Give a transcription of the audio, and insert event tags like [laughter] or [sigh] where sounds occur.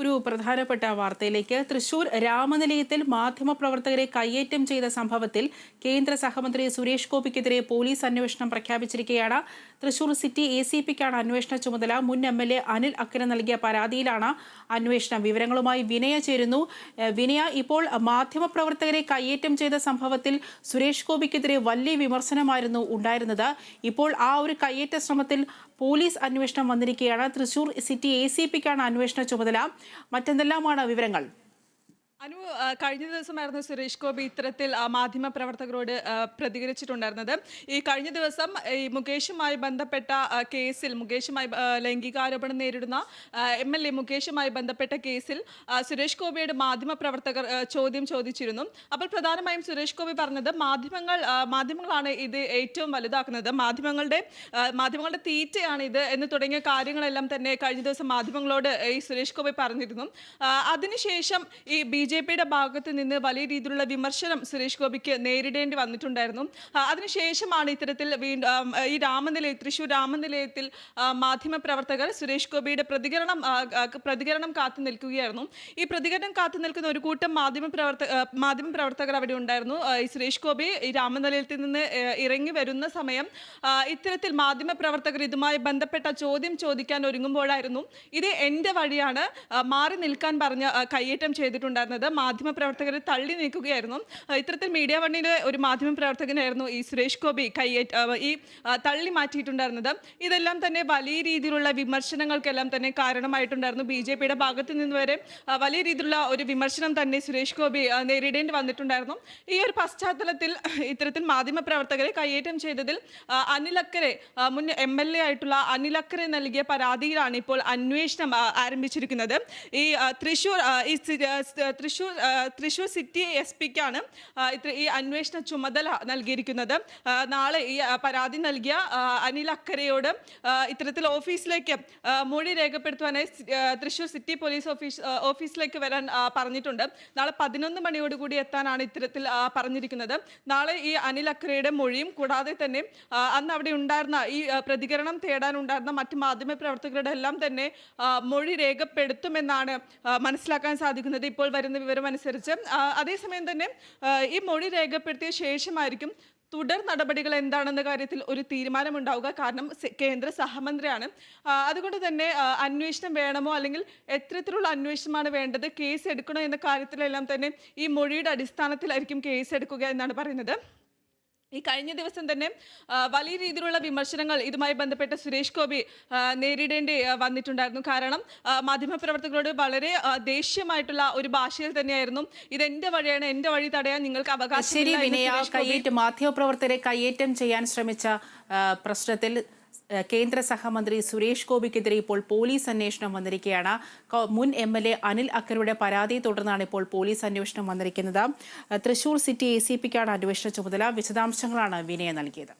ഒരു പ്രധാനപ്പെട്ട വാർത്തയിലേക്ക്. തൃശൂർ രാമനിലയത്തിൽ മാധ്യമപ്രവർത്തകരെ കയ്യേറ്റം ചെയ്ത സംഭവത്തിൽ കേന്ദ്ര സഹമന്ത്രി സുരേഷ് ഗോപിക്കെതിരെ പോലീസ് അന്വേഷണം പ്രഖ്യാപിച്ചിരിക്കുകയാണ്. തൃശൂർ സിറ്റി എ സി പിക്കാണ് അന്വേഷണ ചുമതല. മുൻ M L A Anil Akkara നൽകിയ പരാതിയിലാണ് അന്വേഷണം. വിവരങ്ങളുമായി വിനയ ചേരുന്നു. വിനയ ഇപ്പോൾ മാധ്യമപ്രവർത്തകരെ കയ്യേറ്റം ചെയ്ത സംഭവത്തിൽ സുരേഷ് ഗോപിക്കെതിരെ വലിയ വിമർശനമായിരുന്നു ഉണ്ടായിരുന്നത്. ഇപ്പോൾ ആ ഒരു കയ്യേറ്റ ശ്രമത്തിൽ പോലീസ് അന്വേഷണം വന്നിരിക്കുകയാണ്. തൃശൂർ സിറ്റി എ സി പിക്കാണ് അന്വേഷണ ചുമതല. മറ്റെന്തെല്ലാമാണ് വിവരങ്ങൾ? അനു കഴിഞ്ഞ ദിവസമായിരുന്നു സുരേഷ് ഗോപി ഇത്തരത്തിൽ മാധ്യമ പ്രവർത്തകരോട് പ്രതികരിച്ചിട്ടുണ്ടായിരുന്നത്. ഈ കഴിഞ്ഞ ദിവസം ഈ മുകേഷുമായി ബന്ധപ്പെട്ട കേസിൽ മുകേഷുമായി ലൈംഗികാരോപണം നേരിടുന്ന എം എൽ എ മുകേഷുമായി ബന്ധപ്പെട്ട കേസിൽ സുരേഷ് ഗോപിയുടെ മാധ്യമ പ്രവർത്തകർ ചോദ്യം ചോദിച്ചിരുന്നു. അപ്പോൾ പ്രധാനമായും സുരേഷ് ഗോപി പറഞ്ഞത് മാധ്യമങ്ങൾ മാധ്യമങ്ങളാണ് ഇത് ഏറ്റവും വലുതാക്കുന്നത്. മാധ്യമങ്ങളുടെ മാധ്യമങ്ങളുടെ തീറ്റയാണ് ഇത് എന്ന് തുടങ്ങിയ കാര്യങ്ങളെല്ലാം തന്നെ കഴിഞ്ഞ ദിവസം മാധ്യമങ്ങളോട് ഈ സുരേഷ് ഗോപി പറഞ്ഞിരുന്നു. അതിനുശേഷം ഈ ബി ജെ പിയുടെ ഭാഗത്ത് നിന്ന് വലിയ രീതിയിലുള്ള വിമർശനം സുരേഷ് ഗോപിക്ക് നേരിടേണ്ടി വന്നിട്ടുണ്ടായിരുന്നു. അതിനുശേഷമാണ് ഇത്തരത്തിൽ വീണ്ടും ഈ രാമനിലയം തൃശൂർ രാമനിലയത്തിൽ മാധ്യമ മാധ്യമപ്രവർത്തകർ സുരേഷ് ഗോപിയുടെ പ്രതികരണം പ്രതികരണം കാത്തു നിൽക്കുകയായിരുന്നു. ഈ പ്രതികരണം കാത്തു നിൽക്കുന്ന ഒരു കൂട്ടം മാധ്യമപ്രവർത്തക മാധ്യമ മാധ്യമപ്രവർത്തകർ അവിടെ ഉണ്ടായിരുന്നു. ഈ സുരേഷ് ഗോപി ഈ രാമനിലയത്തിൽ നിന്ന് ഇറങ്ങി വരുന്ന സമയം ഇത്തരത്തിൽ ഇത്തരത്തിൽ മാധ്യമപ്രവർത്തകർ ഇതുമായി ബന്ധപ്പെട്ട ചോദ്യം ചോദിക്കാൻ ഒരുങ്ങുമ്പോഴായിരുന്നു ഇത് എന്റെ വഴിയാണ് മാറി നിൽക്കാൻ പറഞ്ഞ് കയ്യേറ്റം ചെയ്തിട്ടുണ്ടായിരുന്നത്. മാധ്യമപ്രവർത്തകരെ തള്ളി നീക്കുകയായിരുന്നു. ഇത്തരത്തിൽ മീഡിയ വണ്ണിലെ ഒരു മാധ്യമപ്രവർത്തകനായിരുന്നു ഈ സുരേഷ് ഗോപി കയ്യേറ്റ ഈ തള്ളി മാറ്റിയിട്ടുണ്ടായിരുന്നത്. ഇതെല്ലാം തന്നെ വലിയ രീതിയിലുള്ള വിമർശനങ്ങൾക്കെല്ലാം തന്നെ കാരണമായിട്ടുണ്ടായിരുന്നു. ബി ജെ പിയുടെ ഭാഗത്ത് നിന്ന് വരെ വലിയ രീതിയിലുള്ള ഒരു വിമർശനം തന്നെ സുരേഷ് ഗോപി നേരിടേണ്ടി വന്നിട്ടുണ്ടായിരുന്നു. ഈ ഒരു പശ്ചാത്തലത്തിൽ [clears throat] ഇത്തരത്തിൽ മാധ്യമപ്രവർത്തകരെ കയ്യേറ്റം ചെയ്തതിൽ അനിലക്കരെ മുൻ എം എൽ എ ആയിട്ടുള്ള അനിലക്കരെ നൽകിയ പരാതിയിലാണ് ഇപ്പോൾ അന്വേഷണം ആരംഭിച്ചിരിക്കുന്നത്. ഈ തൃശൂർ ഈ തൃശൂർ തൃശൂർ സിറ്റി എസ് പിക്കാണ് ഈ അന്വേഷണ ചുമതല നൽകിയിരിക്കുന്നത്. നാളെ ഈ പരാതി നൽകിയ അനിൽ അക്കരയോട് ഇത്തരത്തിൽ ഓഫീസിലേക്ക് മൊഴി രേഖപ്പെടുത്തുവാനായി തൃശൂർ സിറ്റി പോലീസ് ഓഫീസ് ഓഫീസിലേക്ക് വരാൻ പറഞ്ഞിട്ടുണ്ട്. നാളെ പതിനൊന്ന് മണിയോടുകൂടി എത്താനാണ് ഇത്തരത്തിൽ പറഞ്ഞിരിക്കുന്നത്. നാളെ ഈ അനിൽ അക്കരയുടെ മൊഴിയും കൂടാതെ തന്നെ അന്ന് അവിടെ ഉണ്ടായിരുന്ന ഈ പ്രതികരണം തേടാനുണ്ടായിരുന്ന മറ്റ് മാധ്യമ പ്രവർത്തകരുടെ എല്ലാം തന്നെ മൊഴി രേഖപ്പെടുത്തുമെന്നാണ് മനസ്സിലാക്കാൻ സാധിക്കുന്നത്. ഇപ്പോൾ വരുന്ന വിവരം അനുസരിച്ച് അതേസമയം തന്നെ ഈ മൊഴി രേഖപ്പെടുത്തിയ ശേഷമായിരിക്കും തുടർ നടപടികൾ എന്താണെന്ന കാര്യത്തിൽ ഒരു തീരുമാനമുണ്ടാവുക. കാരണം കേന്ദ്ര സഹമന്ത്രിയാണ്. അതുകൊണ്ട് തന്നെ അന്വേഷണം വേണമോ അല്ലെങ്കിൽ എത്തരത്തിലുള്ള അന്വേഷണമാണ് വേണ്ടത് കേസ് എടുക്കണോ എന്ന കാര്യത്തിലെല്ലാം തന്നെ ഈ മൊഴിയുടെ അടിസ്ഥാനത്തിലായിരിക്കും കേസ് എടുക്കുക എന്നാണ് പറയുന്നത്. ഈ കഴിഞ്ഞ ദിവസം തന്നെ വലിയ രീതിയിലുള്ള വിമർശനങ്ങൾ ഇതുമായി ബന്ധപ്പെട്ട് സുരേഷ് ഗോപി നേരിടേണ്ടി വന്നിട്ടുണ്ടായിരുന്നു. കാരണം മാധ്യമപ്രവർത്തകരോട് വളരെ ദേഷ്യമായിട്ടുള്ള ഒരു ഭാഷയിൽ തന്നെയായിരുന്നു. ഇതെന്റെ വഴിയാണ് എന്റെ വഴി തടയാൻ നിങ്ങൾക്ക് ഗോപി കയ്യേറ്റം. മാധ്യമപ്രവർത്തകരെ കയ്യേറ്റം ചെയ്യാൻ ശ്രമിച്ച പ്രശ്നത്തിൽ കേന്ദ്ര സഹമന്ത്രി സുരേഷ് ഗോപിക്കെതിരെ ഇപ്പോൾ പോലീസ് അന്വേഷണം വന്നിരിക്കുകയാണ്. മുൻ എം എൽ എ അനിൽ അക്കരുടെ പരാതിയെ തുടർന്നാണ് ഇപ്പോൾ പോലീസ് അന്വേഷണം വന്നിരിക്കുന്നത്. തൃശൂർ സിറ്റി എ സി പിക്കാണ് അന്വേഷണ ചുമതല. വിശദാംശങ്ങളാണ് വിനയ നൽകിയത്.